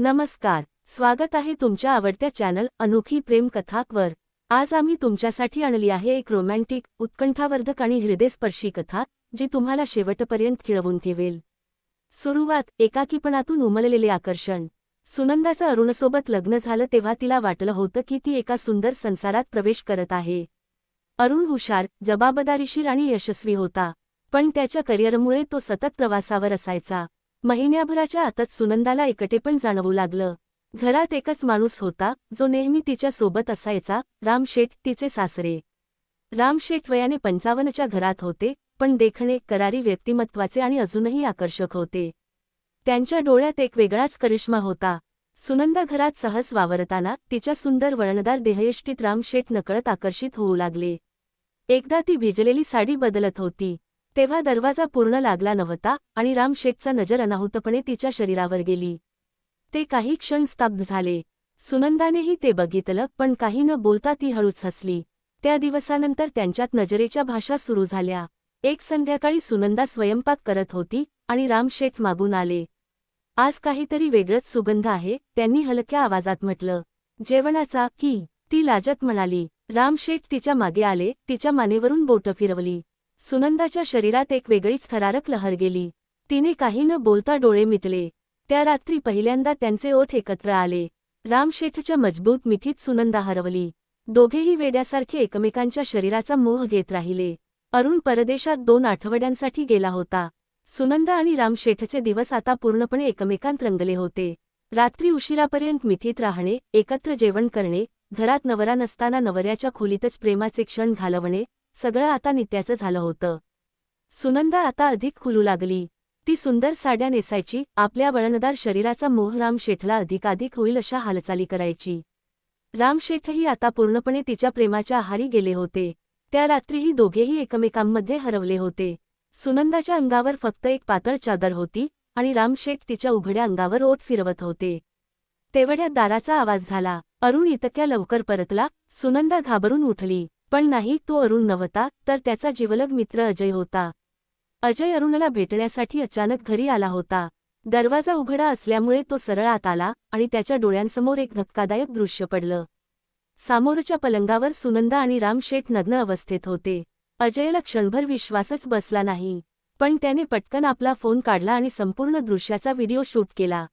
नमस्कार स्वागत आहे तुमच्या आवडत्या चॅनल अनोखी प्रेम कथाकवर आज आम्ही तुमच्यासाठी आणली आहे एक रोमॅन्टिक उत्कंठावर्धक आणि हृदयस्पर्शी कथा जी तुम्हाला शेवटपर्यंत खिळवून ठेवेल. सुरुवात एकाकीपणातून उमललेले आकर्षण. सुनंदाचं अरुणसोबत लग्न झालं तेव्हा तिला वाटलं होतं की ती एका सुंदर संसारात प्रवेश करत आहे. अरुण हुशार जबाबदारीशीर आणि यशस्वी होता पण त्याच्या करिअरमुळे तो सतत प्रवासावर असायचा. महिन्याभराच्या आतच सुनंदाला एकटेपण जाणवू लागलं. घरात एकच माणूस होता जो नेहमी तिच्या सोबत असायचा रामशेठ तिचे सासरे. रामशेठ वयाने पंचावन्नच्या घरात होते पण देखणे करारी व्यक्तिमत्वाचे आणि अजूनही आकर्षक होते. त्यांच्या डोळ्यात एक वेगळाच करिश्मा होता. सुनंदा घरात सहज वावरताना तिच्या सुंदर वळणदार देहयष्टीत रामशेठ नकळत आकर्षित होऊ लागले. एकदा ती भिजलेली साडी बदलत होती. तेव्हा दरवाजा पूर्ण लागला नव्हता आणि रामशेठचा नजर अनाहूतपणे तिच्या शरीरावर गेली. ते काही क्षण स्तब्ध झाले. सुनंदानेही ते बघितलं पण काही न बोलता ती हळूच हसली. त्या दिवसानंतर त्यांच्यात नजरेच्या भाषा सुरू झाल्या. एक संध्याकाळी सुनंदा स्वयंपाक करत होती आणि रामशेठ मागून आले. आज काहीतरी वेगळंच सुगंध आहे त्यांनी हलक्या आवाजात म्हटलं. जेवणाचा की ती लाजत म्हणाली. रामशेठ तिच्यामागे आले तिच्या मानेवरून बोटं फिरवली. सुनंदाच्या शरीरात एक वेगळीच थरारक लहर गेली. तिने काही न बोलता डोळे मिटले. त्या रात्री पहिल्यांदा त्यांचे ओठ एकत्र आले. रामशेठच्या मजबूत मिठीत सुनंदा हरवली. दोघेही वेड्यासारखे एकमेकांच्या शरीराचा मोह घेत राहिले. अरुण परदेशात दोन आठवड्यांसाठी गेला होता. सुनंदा आणि रामशेठचे दिवस आता पूर्णपणे एकमेकांत रंगले होते. रात्री उशिरापर्यंत मिठीत राहणे एकत्र जेवण करणे घरात नवरा नसताना नवऱ्याच्या खोलीतच प्रेमाचे क्षण घालवणे सगळं आता नित्याचं झालं होतं. सुनंदा आता अधिक खुलू लागली. ती सुंदर साड्या नेसायची आपल्या वळणदार शरीराचा मोह रामशेठला अधिकाधिक होईल अशा हालचाली करायची. रामशेठही आता पूर्णपणे तिच्या प्रेमाच्या आहारी गेले होते. त्या रात्रीही दोघेही एकमेकांमध्ये हरवले होते. सुनंदाच्या अंगावर फक्त एक पातळ चादर होती आणि रामशेठ तिच्या उघड्या अंगावर ओठ फिरवत होते. तेवढ्या दाराचा आवाज झाला. अरुण इतक्या लवकर परतला. सुनंदा घाबरून उठली. पण नाही तो अरुण नव्हता तर त्याचा जिवलग मित्र अजय होता. अजय अरुणला भेटण्यासाठी अचानक घरी आला होता. दरवाजा उघडा असल्यामुळे तो सरळ आत आला आणि त्याच्या डोळ्यांसमोर एक धक्कादायक दृश्य पडलं. सामोरच्या पलंगावर सुनंदा आणि रामशेठ नग्न अवस्थेत होते. अजयला क्षणभर विश्वासच बसला नाही. पण त्याने पटकन आपला फोन काढला आणि संपूर्ण दृश्याचा व्हिडिओ शूट केला.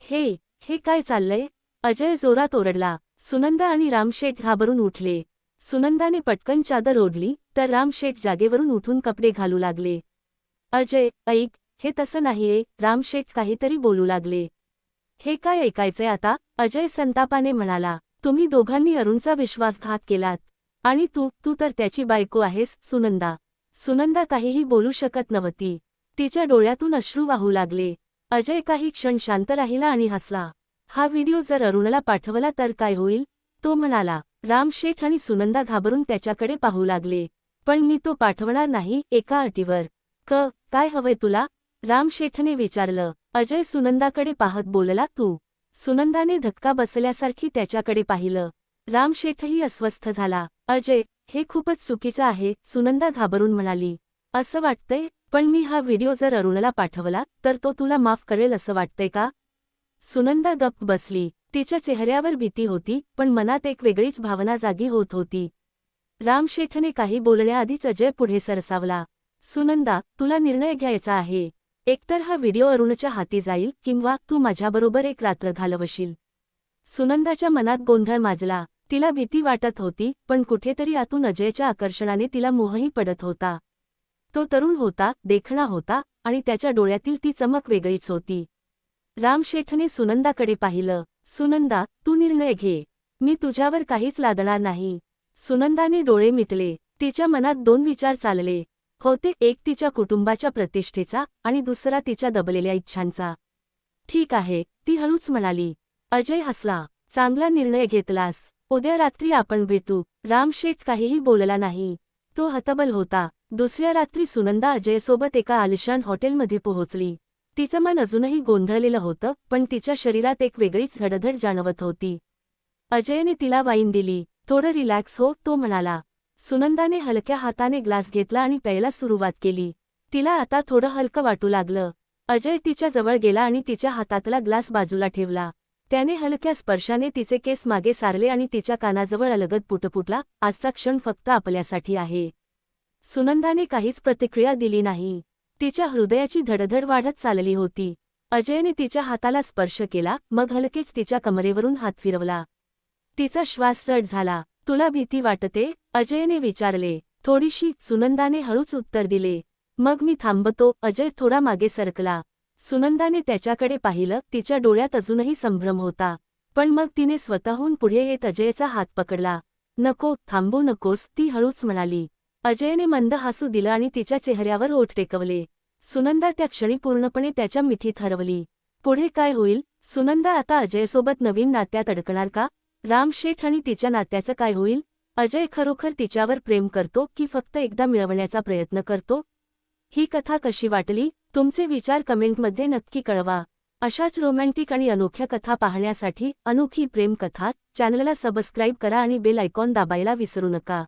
हे हे काय चाललंय? अजय जोरात ओरडला. सुनंदा आणि रामशेठ घाबरून उठले. सुनंदाने पटकन चादर ओढली तर रामशेठ जागेवरून उठून कपडे घालू लागले. अजय ऐक हे तसं नाहीये रामशेठ काहीतरी बोलू लागले. हे काय ऐकायचंय आता? अजय संतापाने म्हणाला. तुम्ही दोघांनी अरुणचा विश्वासघात केलात. आणि तू तू तर त्याची बायको आहेस सुनंदा. सुनंदा काहीही बोलू शकत नव्हती. तिच्या डोळ्यातून अश्रू वाहू लागले. अजय काही क्षण शांत राहिला आणि हसला. हा व्हिडिओ जर अरुणला पाठवला तर काय होईल? तो म्हणाला. रामशेठ आणि सुनंदा घाबरून त्याच्याकडे पाहू लागले. पण मी तो पाठवणार नाही एका अटीवर. क काय हवंय तुला? रामशेठने विचारलं. अजय सुनंदाकडे पाहत बोलला तू. सुनंदाने धक्का बसल्यासारखी त्याच्याकडे पाहिलं. रामशेठही अस्वस्थ झाला. अजय हे खूपच चुकीचं आहे सुनंदा घाबरून म्हणाली. असं वाटतंय पण मी हा व्हिडिओ जर अरुणला पाठवला तर तो तुला माफ करेल असं वाटतंय का? सुनंदा गप्प बसली. तिच्या चेहऱ्यावर भीती होती पण मनात एक वेगळीच भावना जागी होत होती. रामशेठने काही बोलण्याआधीच अजय पुढे सरसावला. सुनंदा तुला निर्णय घ्यायचा आहे. एकतर हा व्हिडिओ अरुणच्या हाती जाईल किंवा तू माझ्याबरोबर एक रात्र घालवशील. सुनंदाच्या मनात गोंधळ माजला. तिला भीती वाटत होती पण कुठेतरी आतून अजयच्या आकर्षणाने तिला मोहही पडत होता. तो तरुण होता देखणा होता आणि त्याच्या डोळ्यातील ती चमक वेगळीच होती. रामशेठने सुनंदाकडे पाहिलं. सुनंदा तू निर्णय घे. मी तुझ्यावर काहीच लादणार नाही. सुनंदाने डोळे मिटले. तिच्या मनात दोन विचार चालले. होते एक तिच्या कुटुंबाच्या प्रतिष्ठेचा आणि दुसरा तिच्या दबलेल्या इच्छांचा. ठीक आहे ती हळूच म्हणाली. अजय हसला. चांगला निर्णय घेतलास. उद्या रात्री आपण भेटू. रामशेठ काहीही बोलला नाही. तो हतबल होता. दुसऱ्या रात्री सुनंदा अजयसोबत एका आलिशान हॉटेलमध्ये पोहोचली. तिचं मन अजूनही गोंधळलेलं होतं पण तिच्या शरीरात एक वेगळीच धडधड जाणवत होती. अजयने तिला वाईन दिली. थोडं रिलॅक्स हो तो म्हणाला. सुनंदाने हलक्या हाताने ग्लास घेतला आणि प्यायला सुरुवात केली. तिला आता थोडं हलकं वाटू लागलं. अजय तिच्या जवळ गेला आणि तिच्या हातातला ग्लास बाजूला ठेवला. त्याने हलक्या स्पर्शाने तिचे केस मागे सारले आणि तिच्या कानाजवळ अलगद पुटपुटला आजचा क्षण फक्त आपल्यासाठी आहे. सुनंदाने काहीच प्रतिक्रिया दिली नाही. तिच्या हृदयाची धडधड वाढत चालली होती. अजयने तिच्या हाताला स्पर्श केला मग हलकेच तिच्या कमरेवरून हात फिरवला. तिचा श्वास चढ झाला. तुला भीती वाटते? अजयने विचारले. थोडीशी सुनंदाने हळूच उत्तर दिले. मग मी थांबतो. अजय थोडा मागे सरकला. सुनंदाने त्याच्याकडे पाहिलं तिच्या डोळ्यात अजूनही संभ्रम होता. पण मग तिने स्वतःहून पुढे येत अजयचा हात पकडला. नको थांबू नकोस ती हळूच म्हणाली. अजयने मंद हसू दिलं आणि तिच्या चेहऱ्यावर ओठ टेकवले. सुनंदा त्या क्षणी पूर्णपणे त्याच्या मिठीत हरवली. पुढे काय होईल? सुनंदा आता अजयसोबत नवीन नात्यात अडकणार का? राम शेठ आणि तिच्या नात्याचं काय होईल? अजय खरोखर तिच्यावर प्रेम करतो की फक्त एकदा मिळवण्याचा प्रयत्न करतो? ही कथा कशी वाटली? तुमचे विचार कमेंटमध्ये नक्की कळवा. अशाच रोमॅन्टिक आणि अनोख्या कथा पाहण्यासाठी अनोखी प्रेम कथा चॅनलला सबस्क्राईब करा आणि बेल आयकॉन दाबायला विसरू नका.